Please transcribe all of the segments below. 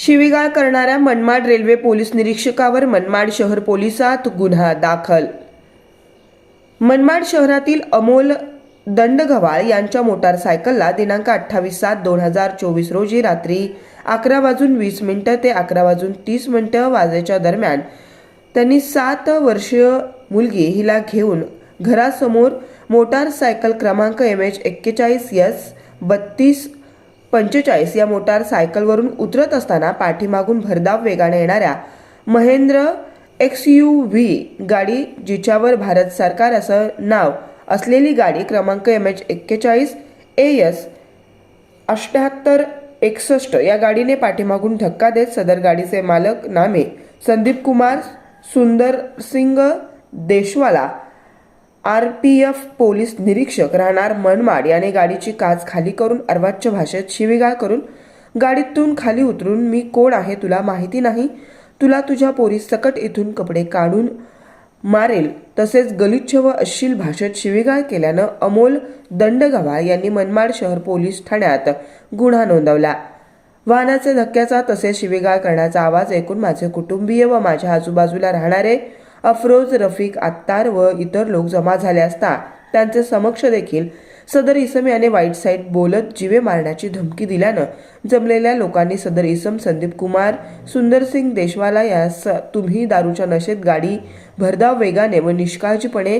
शिवीगाळ करणाऱ्या Manmad railway police निरीक्षकावर मनमाड शहर पोलिसात गुन्हा दाखल. मनमाड शहरातील अमोल दंडगवाळ यांच्या मोटारसायकलला दिनांक अठ्ठावीस सात दोन हजार चोवीस रोजी रात्री अकरा वाजून वीस मिनटं ते अकरा वाजून तीस मिनटं वाजेच्या दरम्यान त्यांनी सात वर्षीय मुलगी हिला घेऊन घरासमोर मोटारसायकल क्रमांक एम एच एक्केचाळीस यस बत्तीस पंचेचाळीस या मोटार सायकलवरून उतरत असताना पाठीमागून भरधाव वेगाने येणाऱ्या महेंद्र एक्स यू व्ही गाडी जिच्यावर भारत सरकार असं नाव असलेली गाडी क्रमांक एम एच एक्केचाळीस ए एस अष्ट्याहत्तर एकसष्ट या गाडीने पाठीमागून धक्का देत सदर गाडीचे मालक नामे Sandeep Kumar Sundar Singh Deshwala R P F police निरीक्षक राहणार मनमाड याने गाडीची काच खाली करून अर्वाच्य भाषेत शिवीगाळ करून गाडीतून खाली उतरून मी कोण आहे तुला माहिती नाही. तुला तुझ्या पोरी सकट इथून कपडे काढून मारेल. तसेच गलिच्छ व अश्लील भाषेत शिवीगाळ केल्यानं अमोल दंडगव्हाळ यांनी मनमाड शहर पोलीस ठाण्यात गुन्हा नोंदवला. वाहनाचे धक्क्याचा तसेच शिवीगाळ करण्याचा आवाज ऐकून माझे कुटुंबीय व माझ्या आजूबाजूला राहणारे अफरोज रफिक आत्तार व इतर लोक जमा झाले असता त्यांचे समक्ष देखील सदर इसम याने वाईट साईड बोलत जीवे मारण्याची धमकी दिल्यानं जमलेल्या लोकांनी सदर इसम संदीप कुमार सुंदरसिंग देशवाला यास तुम्ही दारूच्या नशेत गाडी भरधाव वेगाने व निष्काळजीपणे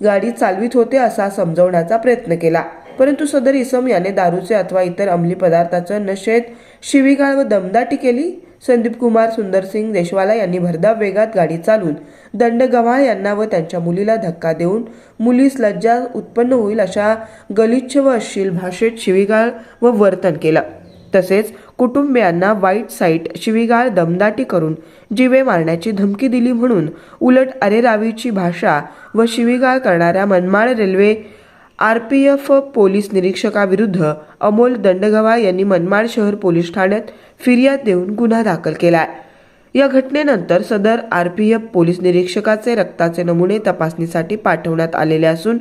गाडी चालवित होते असा समजवण्याचा प्रयत्न केला. परंतु सदर इसम याने दारूचे अथवा इतर अंमली पदार्थाचं नशेत शिवीगाळ व दमदाटी केली. संदीप कुमार सुंदरसिंग देशवाला यांनी भरधाव वेगात गाडी चालून दंड गव्हाळ यांना व त्यांच्या मुलीला धक्का देऊन मुलीस लज्जा उत्पन्न होईल अशा गलिच्छ व अश्लील भाषेत शिवीगाळ व वर्तन केलं. तसेच कुटुंबियांना वाईट साईट शिवीगाळ दमदाटी करून जीवे मारण्याची धमकी दिली म्हणून उलट अरेरावीची भाषा व शिवीगाळ करणाऱ्या Manmad railway R P F police निरीक्षकाविरुद्ध Amol दंडगवा यांनी मनमाड शहर पोलीस ठाण्यात फिर्याद देऊन गुन्हा दाखल केला या घटनेनंतर सदर आर पी एफ पोलीस निरीक्षकाचे रक्ताचे नमुने तपासणीसाठी पाठवण्यात आलेले असून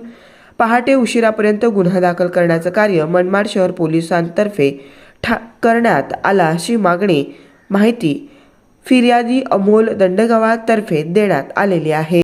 पहाटे उशिरापर्यंत गुन्हा दाखल करण्याचं कार्य मनमाड शहर पोलिसांतर्फे ठा करण्यात आला अशी मागणी माहिती फिर्यादी अमोल दंडगवातर्फे देण्यात आलेली आहे.